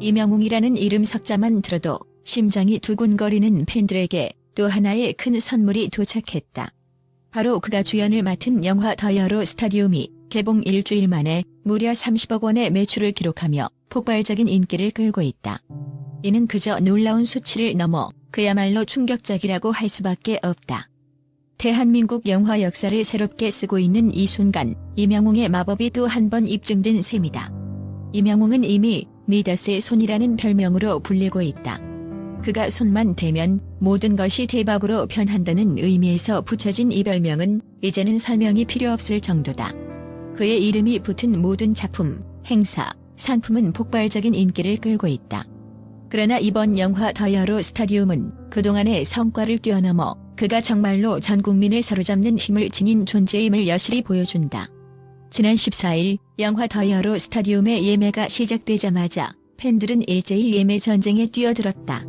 이명웅이라는 이름 석자만 들어도 심장이 두근거리는 팬들에게 또 하나의 큰 선물이 도착했다. 바로 그가 주연을 맡은 영화 더 여로 스타디움이 개봉 일주일 만에 무려 30억 원의 매출을 기록하며 폭발적인 인기를 끌고 있다. 이는 그저 놀라운 수치를 넘어 그야말로 충격적이라고 할 수밖에 없다. 대한민국 영화 역사를 새롭게 쓰고 있는 이 순간 이명웅의 마법이 또 한 번 입증된 셈이다. 이명웅은 이미 미다스의 손이라는 별명으로 불리고 있다. 그가 손만 대면 모든 것이 대박으로 변한다는 의미에서 붙여진 이 별명은 이제는 설명이 필요 없을 정도다. 그의 이름이 붙은 모든 작품, 행사, 상품은 폭발적인 인기를 끌고 있다. 그러나 이번 영화 더여로 스타디움은 그동안의 성과를 뛰어넘어 그가 정말로 전 국민을 사로잡는 힘을 지닌 존재임을 여실히 보여준다. 지난 14일 영화 더여로 스타디움의 예매가 시작되자마자 팬들은 일제히 예매 전쟁에 뛰어들었다.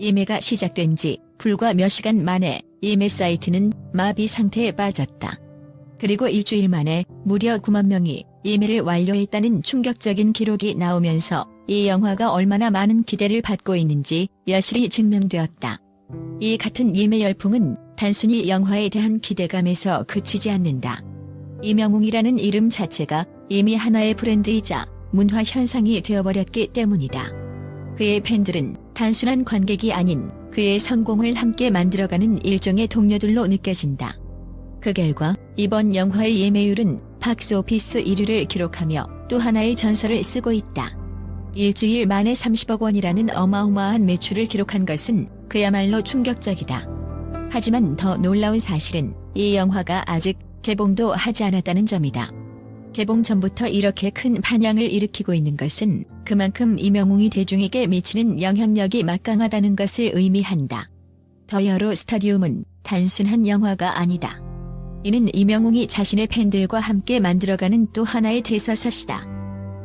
예매가 시작된 지 불과 몇 시간 만에 예매 사이트는 마비 상태에 빠졌다. 그리고 일주일 만에 무려 9만 명이 예매를 완료했다는 충격적인 기록이 나오면서 이 영화가 얼마나 많은 기대를 받고 있는지 여실히 증명되었다. 이 같은 예매 열풍은 단순히 영화에 대한 기대감에서 그치지 않는다. 이명웅이라는 이름 자체가 이미 하나의 브랜드이자 문화 현상이 되어버렸기 때문이다. 그의 팬들은 단순한 관객이 아닌 그의 성공을 함께 만들어가는 일종의 동료들로 느껴진다. 그 결과 이번 영화의 예매율은 박스오피스 1위를 기록하며 또 하나의 전설을 쓰고 있다. 일주일 만에 30억 원이라는 어마어마한 매출을 기록한 것은 그야말로 충격적이다. 하지만 더 놀라운 사실은 이 영화가 아직 개봉도 하지 않았다는 점이다. 개봉 전부터 이렇게 큰 반향을 일으키고 있는 것은 그만큼 이명웅이 대중에게 미치는 영향력이 막강하다는 것을 의미한다. 더 여로 스타디움은 단순한 영화가 아니다. 이는 이명웅이 자신의 팬들과 함께 만들어가는 또 하나의 대서사시다.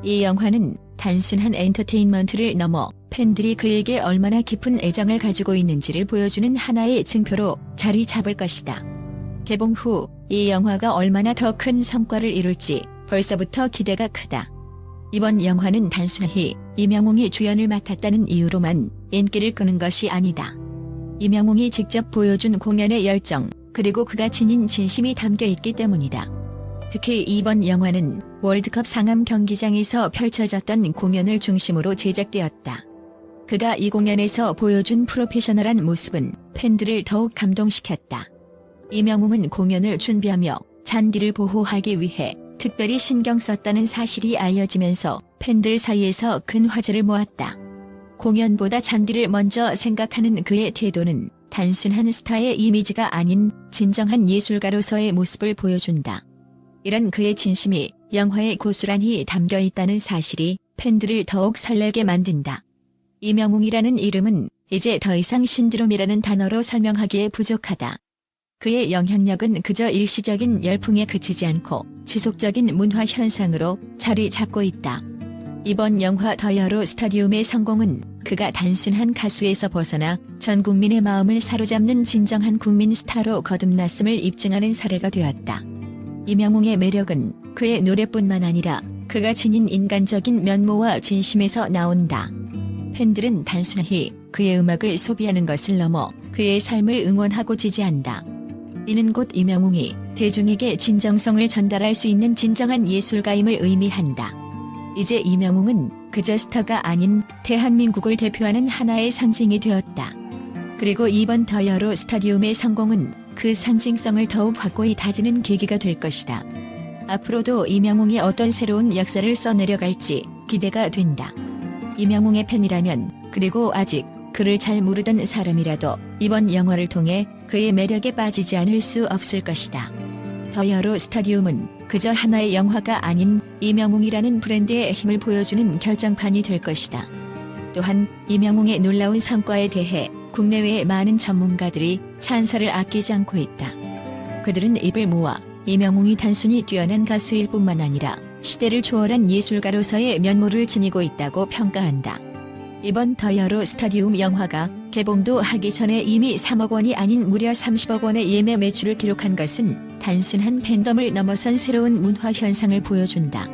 이 영화는 단순한 엔터테인먼트를 넘어 팬들이 그에게 얼마나 깊은 애정을 가지고 있는지를 보여주는 하나의 증표로 자리 잡을 것이다. 개봉 후 이 영화가 얼마나 더 큰 성과를 이룰지 벌써부터 기대가 크다. 이번 영화는 단순히 이명웅이 주연을 맡았다는 이유로만 인기를 끄는 것이 아니다. 이명웅이 직접 보여준 공연의 열정, 그리고 그가 지닌 진심이 담겨 있기 때문이다. 특히 이번 영화는 월드컵 상암 경기장에서 펼쳐졌던 공연을 중심으로 제작되었다. 그가 이 공연에서 보여준 프로페셔널한 모습은 팬들을 더욱 감동시켰다. 이명웅은 공연을 준비하며 잔디를 보호하기 위해 특별히 신경 썼다는 사실이 알려지면서 팬들 사이에서 큰 화제를 모았다. 공연보다 잔디를 먼저 생각하는 그의 태도는 단순한 스타의 이미지가 아닌 진정한 예술가로서의 모습을 보여준다. 이런 그의 진심이 영화에 고스란히 담겨 있다는 사실이 팬들을 더욱 설레게 만든다. 이명웅이라는 이름은 이제 더 이상 신드롬이라는 단어로 설명하기에 부족하다. 그의 영향력은 그저 일시적인 열풍에 그치지 않고 지속적인 문화 현상으로 자리 잡고 있다. 이번 영화 더 여로 스타디움의 성공은 그가 단순한 가수에서 벗어나 전 국민의 마음을 사로잡는 진정한 국민 스타로 거듭났음을 입증하는 사례가 되었다. 이명웅의 매력은 그의 노래뿐만 아니라 그가 지닌 인간적인 면모와 진심에서 나온다. 팬들은 단순히 그의 음악을 소비하는 것을 넘어 그의 삶을 응원하고 지지한다. 이는 곧 이명웅이 대중에게 진정성을 전달할 수 있는 진정한 예술가임을 의미한다. 이제 이명웅은 그저 스타가 아닌 대한민국을 대표하는 하나의 상징이 되었다. 그리고 이번 더여로 스타디움의 성공은 그 상징성을 더욱 확고히 다지는 계기가 될 것이다. 앞으로도 이명웅이 어떤 새로운 역사를 써내려갈지 기대가 된다. 이명웅의 팬이라면 그리고 아직 그를 잘 모르던 사람이라도 이번 영화를 통해 그의 매력에 빠지지 않을 수 없을 것이다. 더여로 스타디움은 그저 하나의 영화가 아닌 이명웅이라는 브랜드의 힘을 보여주는 결정판이 될 것이다. 또한 이명웅의 놀라운 성과에 대해 국내외의 많은 전문가들이 찬사를 아끼지 않고 있다. 그들은 입을 모아 이명웅이 단순히 뛰어난 가수일 뿐만 아니라 시대를 초월한 예술가로서의 면모를 지니고 있다고 평가한다. 이번 더여로 스타디움 영화가 개봉도 하기 전에 이미 3억 원이 아닌 무려 30억 원의 예매 매출을 기록한 것은 단순한 팬덤을 넘어선 새로운 문화 현상을 보여준다.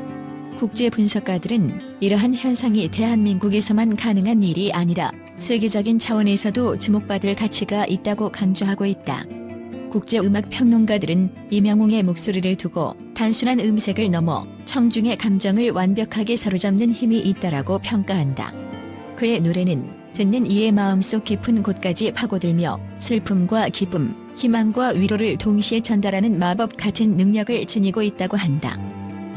국제 분석가들은 이러한 현상이 대한민국에서만 가능한 일이 아니라 세계적인 차원에서도 주목받을 가치가 있다고 강조하고 있다. 국제 음악 평론가들은 이명웅의 목소리를 두고 단순한 음색을 넘어 청중의 감정을 완벽하게 사로잡는 힘이 있다라고 평가한다. 그의 노래는 듣는 이의 마음속 깊은 곳까지 파고들며 슬픔과 기쁨, 희망과 위로를 동시에 전달하는 마법 같은 능력을 지니고 있다고 한다.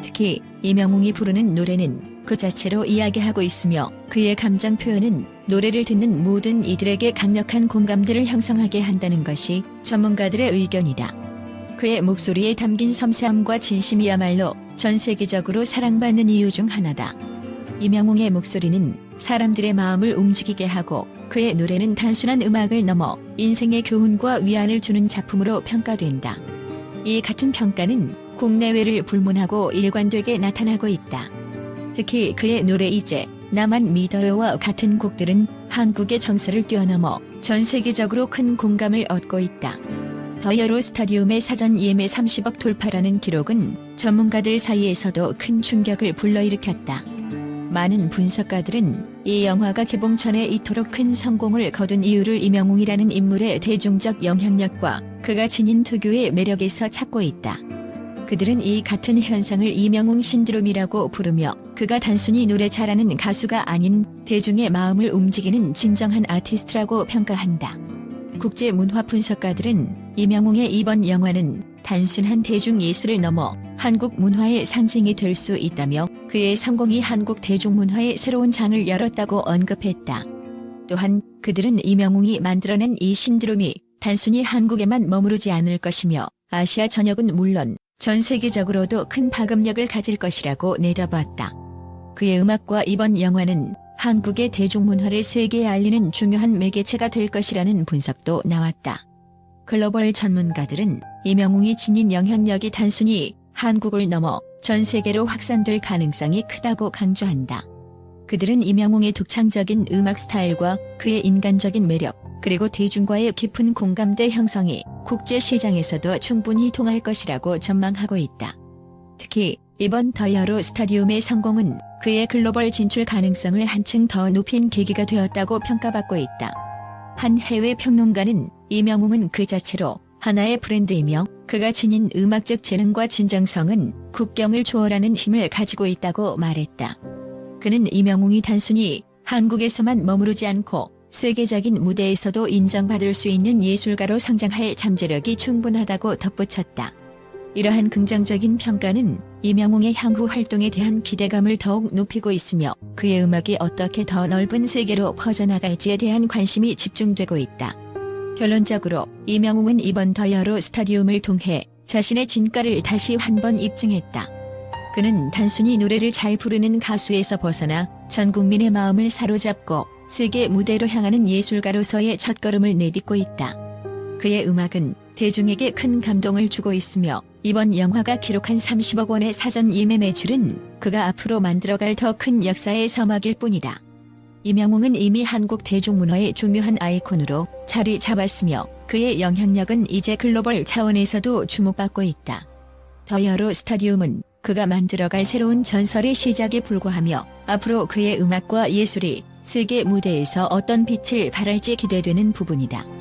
특히 이명웅이 부르는 노래는 그 자체로 이야기하고 있으며 그의 감정 표현은 노래를 듣는 모든 이들에게 강력한 공감대를 형성하게 한다는 것이 전문가들의 의견이다. 그의 목소리에 담긴 섬세함과 진심이야말로 전 세계적으로 사랑받는 이유 중 하나다. 이명웅의 목소리는 사람들의 마음을 움직이게 하고 그의 노래는 단순한 음악을 넘어 인생의 교훈과 위안을 주는 작품으로 평가된다. 이 같은 평가는 국내외를 불문하고 일관되게 나타나고 있다. 특히 그의 노래 이제 나만 믿어요와 같은 곡들은 한국의 정서를 뛰어넘어 전 세계적으로 큰 공감을 얻고 있다. 더여로 스타디움의 사전 예매 30억 돌파라는 기록은 전문가들 사이에서도 큰 충격을 불러일으켰다. 많은 분석가들은 이 영화가 개봉 전에 이토록 큰 성공을 거둔 이유를 이명웅이라는 인물의 대중적 영향력과 그가 지닌 특유의 매력에서 찾고 있다. 그들은 이 같은 현상을 이명웅 신드롬이라고 부르며 그가 단순히 노래 잘하는 가수가 아닌 대중의 마음을 움직이는 진정한 아티스트라고 평가한다. 국제 문화 분석가들은 이명웅의 이번 영화는 단순한 대중 예술을 넘어 한국 문화의 상징이 될 수 있다며 그의 성공이 한국 대중문화의 새로운 장을 열었다고 언급했다. 또한 그들은 이명웅이 만들어낸 이 신드롬이 단순히 한국에만 머무르지 않을 것이며 아시아 전역은 물론 전 세계적으로도 큰 파급력을 가질 것이라고 내다봤다. 그의 음악과 이번 영화는 한국의 대중문화를 세계에 알리는 중요한 매개체가 될 것이라는 분석도 나왔다. 글로벌 전문가들은 이명웅이 지닌 영향력이 단순히 한국을 넘어 전 세계로 확산될 가능성이 크다고 강조한다. 그들은 이명웅의 독창적인 음악 스타일과 그의 인간적인 매력, 그리고 대중과의 깊은 공감대 형성이 국제 시장에서도 충분히 통할 것이라고 전망하고 있다. 특히 이번 더 여로 스타디움의 성공은 그의 글로벌 진출 가능성을 한층 더 높인 계기가 되었다고 평가받고 있다. 한 해외 평론가는 이명웅은 그 자체로 하나의 브랜드이며 그가 지닌 음악적 재능과 진정성은 국경을 초월하는 힘을 가지고 있다고 말했다. 그는 이명웅이 단순히 한국에서만 머무르지 않고 세계적인 무대에서도 인정받을 수 있는 예술가로 성장할 잠재력이 충분하다고 덧붙였다. 이러한 긍정적인 평가는 이명웅의 향후 활동에 대한 기대감을 더욱 높이고 있으며 그의 음악이 어떻게 더 넓은 세계로 퍼져나갈지에 대한 관심이 집중되고 있다. 결론적으로 이명웅은 이번 더 여로 스타디움을 통해 자신의 진가를 다시 한 번 입증했다. 그는 단순히 노래를 잘 부르는 가수에서 벗어나 전 국민의 마음을 사로잡고 세계 무대로 향하는 예술가로서의 첫걸음을 내딛고 있다. 그의 음악은 대중에게 큰 감동을 주고 있으며 이번 영화가 기록한 30억 원의 사전 예매 매출은 그가 앞으로 만들어갈 더 큰 역사의 서막일 뿐이다. 이명웅은 이미 한국 대중문화의 중요한 아이콘으로 자리 잡았으며 그의 영향력은 이제 글로벌 차원에서도 주목받고 있다. 더 여로 스타디움은 그가 만들어갈 새로운 전설의 시작에 불과하며 앞으로 그의 음악과 예술이 세계 무대에서 어떤 빛을 발할지 기대되는 부분이다.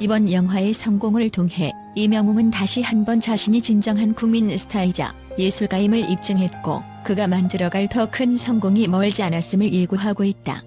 이번 영화의 성공을 통해 이명웅은 다시 한번 자신이 진정한 국민 스타이자 예술가임을 입증했고 그가 만들어갈 더 큰 성공이 멀지 않았음을 예고하고 있다.